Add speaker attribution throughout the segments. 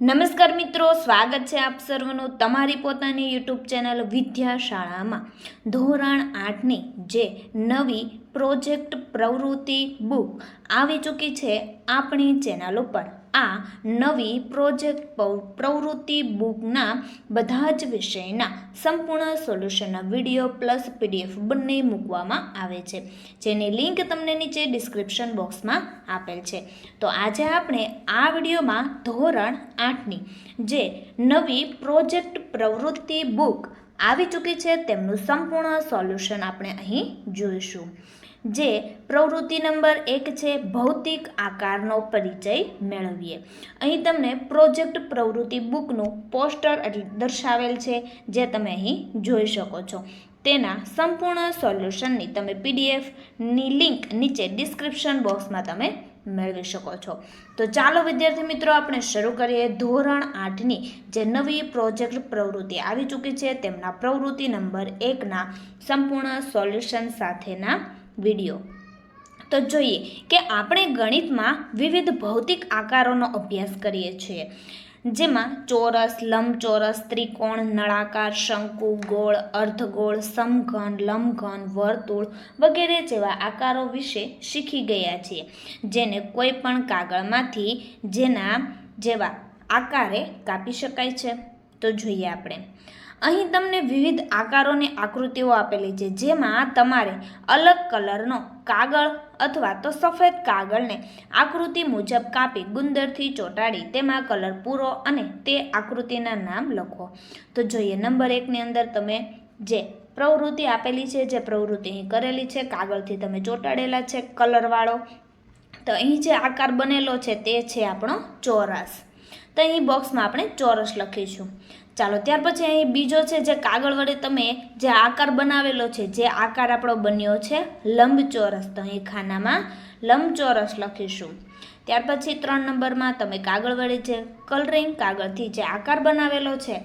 Speaker 1: નમસ્કાર મિત્રો, સ્વાગત છે આપ સર્વનું તમારી પોતાની યુટ્યુબ ચેનલ વિદ્યાશાળામાં. ધોરણ આઠની જે નવી પ્રોજેક્ટ પ્રવૃત્તિ બુક આવી ચૂકી છે આપણી ચેનલ ઉપર. આ નવી પ્રોજેક્ટ પ્રવૃત્તિ બુકના બધા જ વિષયના સંપૂર્ણ સોલ્યુશનના વીડિયો પ્લસ પીડીએફ બંને મૂકવામાં આવે છે. જેની લિંક તમને નીચે ડિસ્ક્રિપ્શન બોક્સમાં આપેલ છે. તો આજે આપણે આ વિડીયોમાં ધોરણ આઠની જે નવી પ્રોજેક્ટ પ્રવૃત્તિ બુક આવી ચૂકી છે તેમનું સંપૂર્ણ સોલ્યુશન આપણે અહીં જોઈશું. જે પ્રવૃત્તિ નંબર એક છે, ભૌતિક આકારનો પરિચય મેળવીએ. અહીં તમને પ્રોજેક્ટ પ્રવૃત્તિ બુકનું પોસ્ટર દર્શાવેલ છે, જે તમે અહીં જોઈ શકો છો. તેના સંપૂર્ણ સોલ્યુશનની તમે પીડીએફની લિંક નીચે ડિસ્ક્રિપ્શન બોક્સમાં તમે મેળવી શકો છો. તો ચાલો વિદ્યાર્થી મિત્રો, આપણે શરૂ કરીએ. ધોરણ આઠની જે નવી પ્રોજેક્ટ પ્રવૃત્તિ આવી ચૂકી છે, તેમના પ્રવૃત્તિ નંબર એકના સંપૂર્ણ સોલ્યુશન સાથેના વીડિયો. તો જોઈએ કે આપણે ગણિતમાં વિવિધ ભૌતિક આકારોનો અભ્યાસ કરીએ છીએ. જેમાં ચોરસ, લંબચોરસ, ત્રિકોણ, નળાકાર, શંકુ, ગોળ, અર્ધગોળ, સમઘન, લંબઘન, વર્તુળ વગેરે જેવા આકારો વિશે શીખી ગયા છીએ. જેને કોઈ પણ કાગળમાંથી જેના જેવા આકારે કાપી શકાય છે. તો જોઈએ આપણે. અહીં તમને વિવિધ આકારોની આકૃતિઓ આપેલી છે, જેમાં તમારે અલગ કલરનો કાગળ અથવા તો સફેદ કાગળને આકૃતિ મુજબ કાપી, ગુંદરથી ચોંટાડી, તેમાં કલર પૂરો અને તે આકૃતિના નામ લખો. તો જોઈએ, નંબર એકની અંદર તમે જે પ્રવૃત્તિ આપેલી છે, જે પ્રવૃત્તિ અહીં કરેલી છે, કાગળથી તમે ચોંટાડેલા છે કલરવાળો તો અહીં જે આકાર બનેલો છે, તે છે આપણો ચોરસ. તો અહીં બોક્સમાં આપણે ચોરસ લખીશું. ચાલો, ત્યાર પછી અહીં બીજો છે જે કાગળ વડે તમે જે આકાર બનાવેલો છે, જે આકાર આપણો બન્યો છે લંબચોરસ. તો અહીં ખાનામાં લંબચોરસ લખીશું. ત્યાર પછી ત્રણ નંબરમાં તમે કાગળ વડે જે કલરિંગ કાગળથી જે આકાર બનાવેલો છે,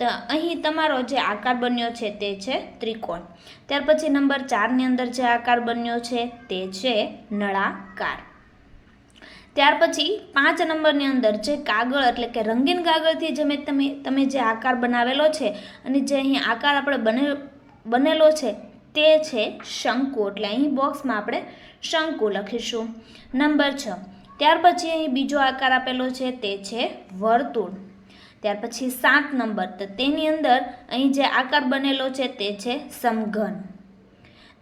Speaker 1: તો અહીં તમારો જે આકાર બન્યો છે તે છે ત્રિકોણ. ત્યાર પછી નંબર ચારની અંદર જે આકાર બન્યો છે તે છે નળાકાર. ત્યાર પછી પાંચ નંબરની અંદર જે કાગળ એટલે કે રંગીન કાગળથી જે મેં તમે તમે જે આકાર બનાવેલો છે અને જે અહીં આકાર આપણે બને, બનેલો છે તે છે શંકુ. એટલે અહીં બોક્સમાં આપણે શંકુ લખીશું. નંબર છ. ત્યાર પછી અહીં બીજો આકાર આપેલો છે તે છે વર્તુળ. ત્યાર પછી સાત નંબર. તો તેની અંદર અહીં જે આકાર બનેલો છે તે છે સમઘન.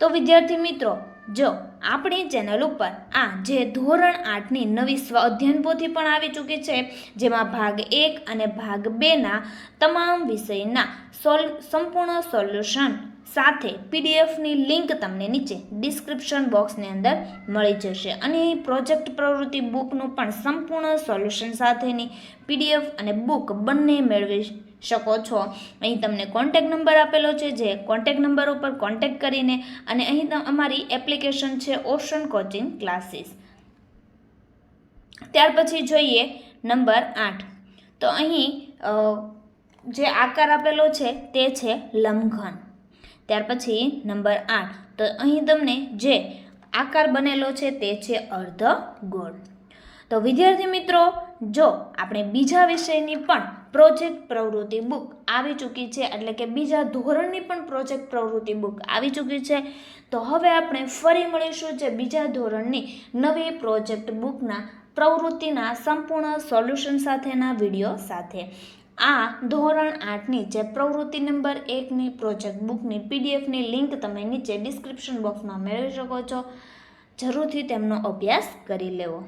Speaker 1: તો વિદ્યાર્થી મિત્રો, જો આપણી ચેનલ ઉપર આ જે ધોરણ આઠની નવી સ્વ અધ્યયન પોથી પણ આવી ચૂકી છે, જેમાં ભાગ એક અને ભાગ બેના તમામ વિષયના સોલ, સંપૂર્ણ સોલ્યુશન સાથે પીડીએફની લિંક તમને નીચે ડિસ્ક્રિપ્શન બોક્સની અંદર મળી જશે. અને પ્રોજેક્ટ પ્રવૃત્તિ બુકનું પણ સંપૂર્ણ સોલ્યુશન સાથેની પીડીએફ અને બુક બંને મેળવી શકો છો. અહીં તમને કોન્ટેક નંબર આપેલો છે, જે કોન્ટેક નંબર ઉપર કોન્ટેક કરીને અને અહીં અમારી એપ્લિકેશન છે ઓશન કોચિંગ ક્લાસીસ ત્યાર પછી જોઈએ નંબર આઠ. તો અહીં જે આકાર આપેલો છે, તે છે લંઘન. ત્યાર પછી નંબર આઠ. તો અહીં તમને જે આકાર બનેલો છે, તે છે અર્ધગોળ. તો વિદ્યાર્થી મિત્રો, જો આપણે બીજા વિષયની પણ પ્રોજેક્ટ પ્રવૃત્તિ બુક આવી ચૂકી છે, એટલે કે બીજા ધોરણની પણ પ્રોજેક્ટ પ્રવૃત્તિ બુક આવી ચૂકી છે, તો હવે આપણે ફરી મળીશું જે બીજા ધોરણની નવી પ્રોજેક્ટ બુકના પ્રવૃત્તિના સંપૂર્ણ સોલ્યુશન સાથેના વીડિયો સાથે. આ ધોરણ આઠની જે પ્રવૃત્તિ નંબર એકની પ્રોજેક્ટ બુકની પીડીએફની લિંક તમે નીચે ડિસ્ક્રિપ્શન બોક્સમાં મેળવી શકો છો. જરૂરથી તેમનો અભ્યાસ કરી લેવો.